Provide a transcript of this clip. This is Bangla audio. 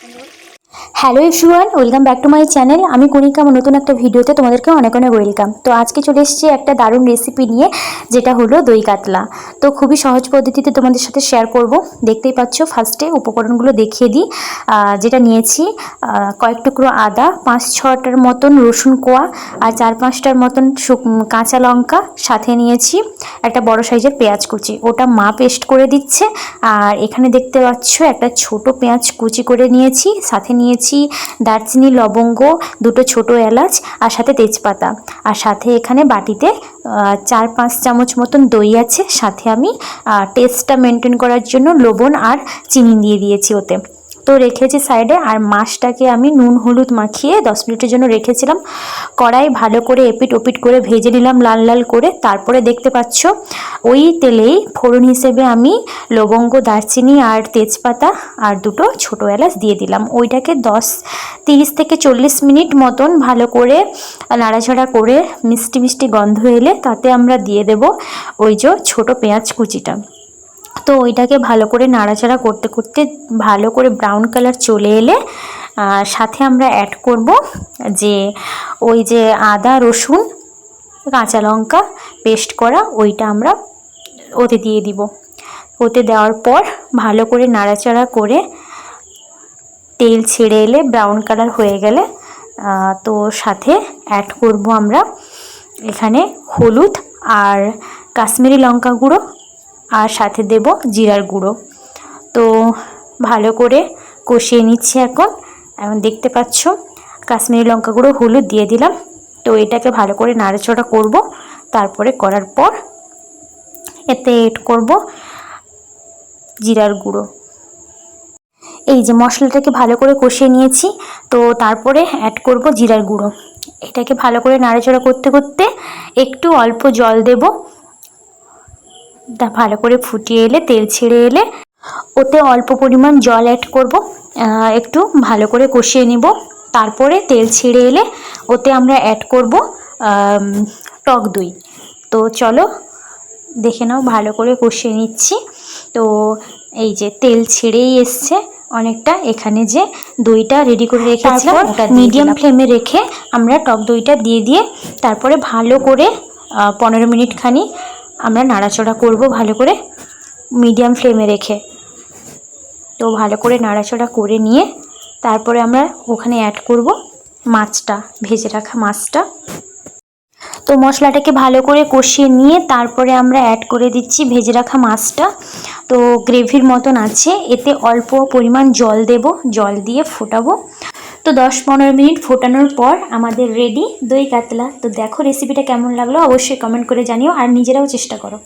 সুন্দর hello everyone welcome back to my channel আমি কণিকা আমার নতুন একটা ভিডিওতে তোমাদেরকে অনেক অনেক ওয়েলকাম তো আজকে চলে এসেছি একটা দারুণ রেসিপি নিয়ে, যেটা হলো দই কাতলা। তো খুবই সহজ পদ্ধতিতে তোমাদের সাথে শেয়ার করব। দেখতেই পাচ্ছ ফার্স্টে উপকরণগুলো দেখিয়ে দিই। যেটা নিয়েছি কয়েক টুকরো আদা, পাঁচ ছটার মতন রসুন কোয়া আর চার পাঁচটার মতন কাঁচা লঙ্কা। সাথে নিয়েছি একটা বড় সাইজের পেঁয়াজ কুচি। ওটা মা পেস্ট করে দিচ্ছে। আর এখানে দেখতে পাচ্ছ, একটা ছোট পেঁয়াজ কুচি করে নিয়েছি। সাথে নিয়েছি দারচিনি, লবঙ্গ, দুটো ছোট এলাচ আর সাথে তেজপাতা। আর সাথে এখানে বাটিতে চার পাঁচ চামচ মতন দই আছে। সাথে আমি টেস্টটা মেনটেন করার জন্য লবণ আর চিনি দিয়ে দিয়েছি ওতে। তো রেখেছি সাইডে, আর মাছটাকে আমি নুন, হলুদ মাখিয়ে দশ মিনিটের জন্য রেখেছিলাম। কড়াই ভালো করে এপিট ওপিট করে ভেজে নিলাম লাল লাল করে। তারপরে দেখতে পাচ্ছ, ওই তেলেই ফোড়ন হিসেবে আমি লবঙ্গ, দারচিনি আর তেজপাতা আর দুটো ছোটো এলাচ দিয়ে দিলাম। ওইটাকে দশ, তিরিশ থেকে চল্লিশ মিনিট মতন ভালো করে নাড়াচাড়া করে মিষ্টি মিষ্টি গন্ধ এলে তাতে আমরা দিয়ে দেব ওই যে ছোটো পেঁয়াজ কুচিটা। তো ওইটাকে ভালো করে নাড়াচাড়া করতে করতে ভালো করে ব্রাউন কালার চলে এলে সাথে আমরা অ্যাড করব যে ওই যে আদা, রসুন, কাঁচা লঙ্কা পেস্ট করা ওইটা আমরা ওতে দিয়ে দিব। ওতে দেওয়ার পর ভালো করে নাড়াচাড়া করে তেল ছেড়ে এলে ব্রাউন কালার হয়ে গেলে তো সাথে অ্যাড করব আমরা এখানে হলুদ আর কাশ্মীরি লঙ্কা গুঁড়ো। আর সাথে দেব জিরার গুঁড়ো। তো ভালো করে কষিয়ে নিচ্ছি এখন। এখন দেখতে পাচ্ছ, কাশ্মীরি লঙ্কা গুঁড়ো, হলুদ দিয়ে দিলাম। তো এটাকে ভালো করে নাড়াচড়া করব। তারপরে করার পর এতে এড করব জিরার গুঁড়ো। এই যে মশলাটাকে ভালো করে কষিয়ে নিয়েছি, তো তারপরে অ্যাড করব জিরার গুঁড়ো। এটাকে ভালো করে নাড়াচাড়া করতে করতে একটু অল্প জল দেব। ভালো করে ফুটিয়ে এলে তেল ছেড়ে এলে ওতে অল্প পরিমাণ জল অ্যাড করব একটু ভালো করে কষিয়ে নিব তারপরে তেল ছেড়ে এলে ওতে আমরা অ্যাড করব টক দই। তো চলো দেখে নাও ভালো করে কষিয়ে নিচ্ছি। তো এই যে তেল ছেড়েই এসছে অনেকটা এখানে যে দইটা রেডি করে রেখেছিলাম ওটা মিডিয়াম ফ্লেমে রেখে আমরা টক দইটা দিয়ে দিয়ে তারপরে ভালো করে পনেরো মিনিট খানি আমরা নাড়াচড়া করব ভালো করে মিডিয়াম ফ্লেমে রেখে। তো ভালো করে নাড়াচড়া করে নিয়ে তারপরে আমরা ওখানে অ্যাড করব মাছটা, ভেজে রাখা মাছটা। তো মশলাটাকে ভালো করে কষিয়ে নিয়ে তারপরে আমরা অ্যাড করে দিচ্ছি ভেজে রাখা মাছটা। তো গ্রেভির মতন আছে, এতে অল্প পরিমাণ জল দেব, জল দিয়ে ফোটাবো। তো দশ পনেরো মিনিট ফোটানোর পর আমাদের রেডি দই কাতলা। তো দেখো রেসিপিটা কেমন লাগল, অবশ্যই কমেন্ট করে জানিও আর নিজেরাও চেষ্টা করো।